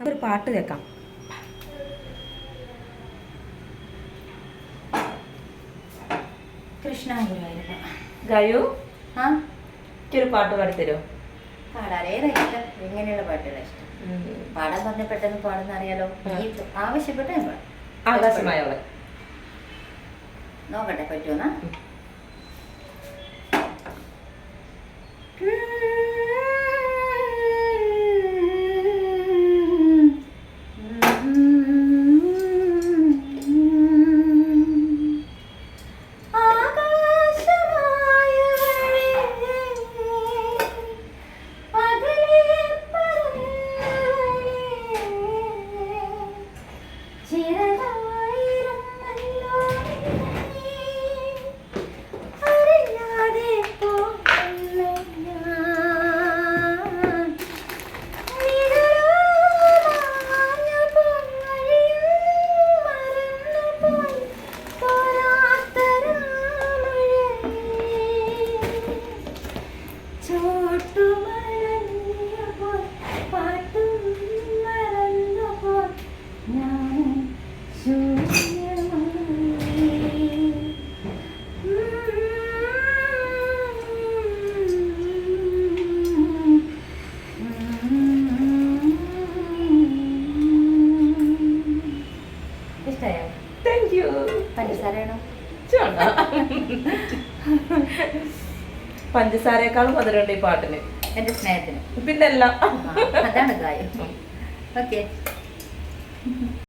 നമുക്കൊരു പാട്ട് കേൾക്കാം. കൃഷ്ണ ഗുരുവായൂരപ്പ ഗായു ആ എനിക്കൊരു പാട്ട് പാടിത്തരുമോ പാടാൻ ഏതാ ഇഷ്ടം എങ്ങനെയുള്ള പാട്ടുകളാണ് ഇഷ്ടം പാടാൻ പറഞ്ഞ പെട്ടെന്ന് പാടുന്ന അറിയാലോ. ഈ ആവശ്യപ്പെട്ട ഞാൻ പാടും. ആകാശമായവളെ നോക്കട്ടെ പറ്റുമെന്നാ ഇഷ്ടമായോ താങ്ക് യു പഞ്ചസാരയാണോ പഞ്ചസാരയേക്കാളും മധുരമുണ്ട് ഈ പാട്ടിന്. എന്റെ സ്നേഹത്തിന്. പിന്നെല്ലാം. അതാണ് കാര്യം. ഓക്കെ